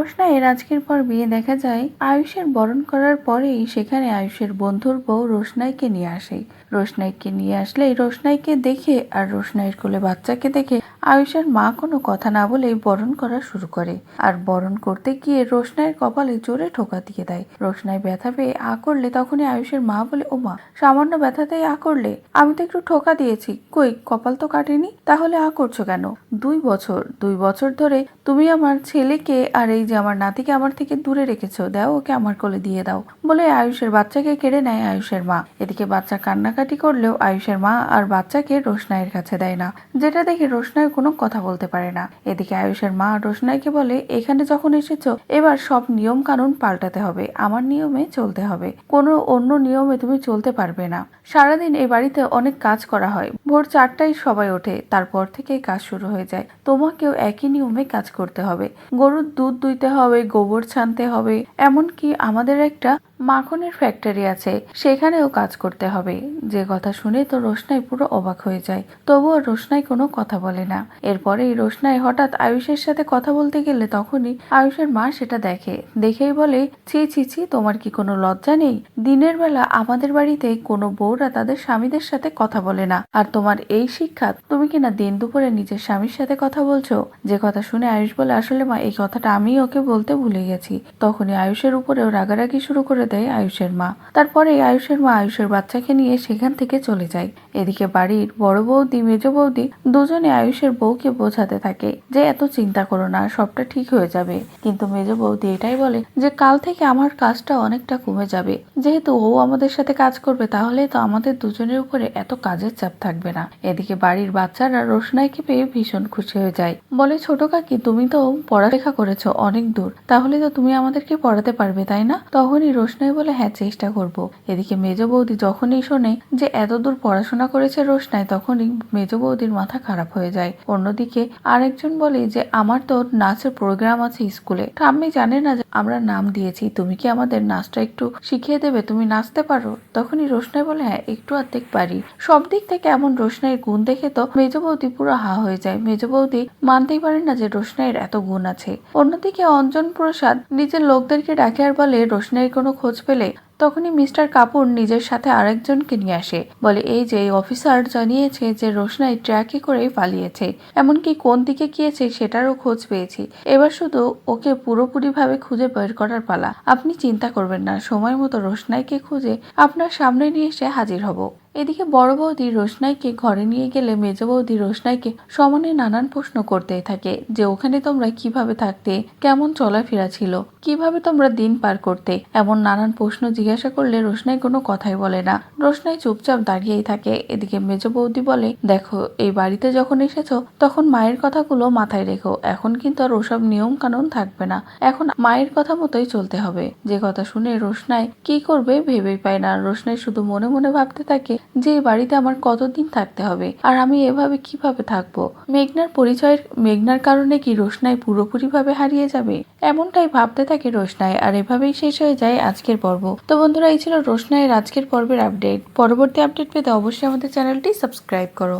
রোশনাইয়ের আজকের পর বিয়ে দেখা যায় আয়ুষের বরণ করার পরেই সেখানে আয়ুষের বন্ধুর বউ রোশনাইকে নিয়ে আসে। রোশনাইকে নিয়ে আসলে রোশনাইকে দেখে আর রোশনাইয়ের কোলে বাচ্চাকে দেখে আয়ুষের মা কোনো কথা না বলেই বরণ করা শুরু করে। আর বরণ করতে গিয়ে রোশনাইয়ের কপালে জোরে ঠোকা দিয়ে দেয়। রোশনাই ব্যথা পেয়ে আ করলে তখনই আয়ুষের মা বলে, ও মা, সামান্য ব্যথাতেই আ করলে? আমি তো একটু ঠোকা দিয়েছি। কই, কপাল তো কাটেনি? তাহলে আ করছ কেন? দুই বছর দুই বছর ধরে তুমি আমার ছেলেকে আর এই যে আমার নাতিকে আমার থেকে দূরে রেখেছো, দাও ওকে আমার কোলে দিয়ে দাও। বলে আয়ুষের বাচ্চাকে কেড়ে নেয় আয়ুষের মা। এদিকে বাচ্চা কান্নাকাটি করলেও আয়ুষের মা আর বাচ্চাকে রোশনাইয়ের কাছে দেয় না, যেটা দেখে রোশনাই কোনো কথা বলতে পারে না। এদিকে আয়ুষের মা রোশনাইকে বলে, এখানে যখন এসেছ, এবার সব নিয়ম কানুন পাল্টাতে হবে। আমার নিয়মে চলতে হবে। কোনো অন্য নিয়মে তুমি চলতে পারবে না। সারাদিন এই বাড়িতে অনেক কাজ করা হয়। ভোর চারটায় সবাই ওঠে। তারপর থেকেই কাজ শুরু হয়ে যায়। তোমাকেও একই নিয়মে কাজ করতে হবে। গরুর দুধ দুইতে হবে, গোবর ছানতে হবে। এমনকি আমাদের একটা মাখনের ফ্যাক্টরি আছে, সেখানেও কাজ করতে হবে। যে কথা শুনে তো রোশনাই পুরো অবাক হয়ে যায়। তবুও রোশনাই কোনো কথা বলে না। এরপরেই রোশনাই হঠাৎ আয়ুষের সাথে কথা বলতে গেলে তখনই আয়ুষের মা সেটা দেখে। দেখেই বলে, ছি ছি ছি, তোমার কি কোনো লজ্জা নেই? দিনের বেলা আমাদের বাড়িতে কোনো বউরা তাদের স্বামীদের সাথে কথা বলে না। আর তোমার এই শিক্ষা, তুমি কিনা দিন দুপুরে নিজের স্বামীর সাথে কথা বলছো? যে কথা শুনে আয়ুষ বলে, আসলে মা, এই কথাটা আমি ওকে বলতে ভুলে গেছি। তখনই আয়ুষের উপরেও রাগারাগি শুরু করে দেয় আয়ুষের মা। তারপরে আয়ুষের মা আয়ুষের বাচ্চাকে নিয়ে সেখান থেকে চলে যায়। এদিকে বাড়ির বড় বৌদি, মেজ বৌদি দুজনে আয়ুষের বউকে বোঝাতে থাকে যে, এত চিন্তা করো না, সবটা ঠিক হয়ে যাবে। কিন্তু মেজ বৌদি এটাই বলে যে, কাল থেকে আমার কাজটা অনেকটা কমে যাবে। যেহেতু ও আমাদের সাথে কাজ করবে, তাহলে তো আমাদের দুজনের উপরে এত কাজের চাপ থাকবে না। এদিকে বাড়ির বাচ্চারা রোশনাইকে পেয়ে ভীষণ খুশি হয়ে যায়। বলে, ছোট কাকি, তুমি তো পড়ালেখা করেছ অনেক দূর। তাহলে তো তুমি আমাদেরকে পড়াতে পারবে, তাই না? তখনই রোশনাই বলে হ্যাঁ চেষ্টা করব। এদিকে মেজ বৌদি যখনই শোনে যে এতদূর পড়াশোনা করেছে রোশনাই, তখনই মেজ বৌদির মাথা খারাপ হয়ে যায়। অন্যদিকে আরেকজন বলে যে, আমার তো নাচের প্রোগ্রাম আছে স্কুলে। ঠাম্মি জানে না যে আমরা নাম দিয়েছি। তুমি কি আমাদের নাচটা একটু শিখিয়ে দেবে? তুমি নাচতে পারো? তখনই রোশনাই বলে হ্যাঁ একটু অর্ধেক পারি। সব দিক থেকে এমন রোশনাইয়ের গুণ দেখে তো মেজ বৌদি পুরো হা হয়ে যায়। মেজ বৌদি মানতেই পারে না যে রোশনাইয়ের এত গুণ আছে। অন্যদিকে অঞ্জন প্রসাদ নিজের লোকদেরকে ডাকে আর বলে, রোশনাইয়ের কোনো খোঁজ পেলে তখনই মিস্টার কাপুর নিজের সাথে আরেকজনকে নিয়ে আসে। বলে, এই যে অফিসার জানিয়েছে যে রোশনাই ট্র্যাকে করেই পালিয়েছে, এমনকি কোন দিকে গিয়েছে সেটারও খোঁজ পেয়েছি। এবার শুধু ওকে পুরোপুরিভাবে খুঁজে বের করার পালা। আপনি চিন্তা করবেন না, সময় মতো রোশনাইকে খুঁজে আপনার সামনে নিয়ে এসে হাজির হব। এদিকে বড় বৌদি রোশনাইকে ঘরে নিয়ে গেলে মেজ বৌদি রোশনাইকে সমানে নানান প্রশ্ন করতেই থাকে যে, ওখানে তোমরা কীভাবে থাকতে? কেমন চলাফেরা ছিল? কীভাবে তোমরা দিন পার করতে? এমন নানান প্রশ্ন জিজ্ঞাসা করলে রোশনাই কোনো কথাই বলে না। রোশনাই চুপচাপ দাঁড়িয়েই থাকে। এদিকে মেজ বৌদি বলে, দেখো, এই বাড়িতে যখন এসেছ, তখন মায়ের কথাগুলো মাথায় রেখো। এখন কিন্তু আর ওসব নিয়ম কানুন থাকবে না। এখন মায়ের কথা মতোই চলতে হবে। যে কথা শুনে রোশনাই কি করবে ভেবেই পায় না। রোশনাই শুধু মনে মনে ভাবতে থাকে যে বাড়িতে আমার কতদিন থাকতে হবে? আর আমি এভাবে কীভাবে থাকব? মেঘনার পরিচয়ের, মেঘনার কারণে কি রোশনাই পুরোপুরিভাবে হারিয়ে যাবে? এমনটাই ভাবতে থাকে রোশনাই, আর এভাবেই শেষ হয়ে যায় আজকের পর্ব। তো বন্ধুরা, এই ছিল রোশনাইয়ের আজকের পর্বের আপডেট। পরবর্তী আপডেট পেতে অবশ্যই আমাদের চ্যানেলটি সাবস্ক্রাইব করো।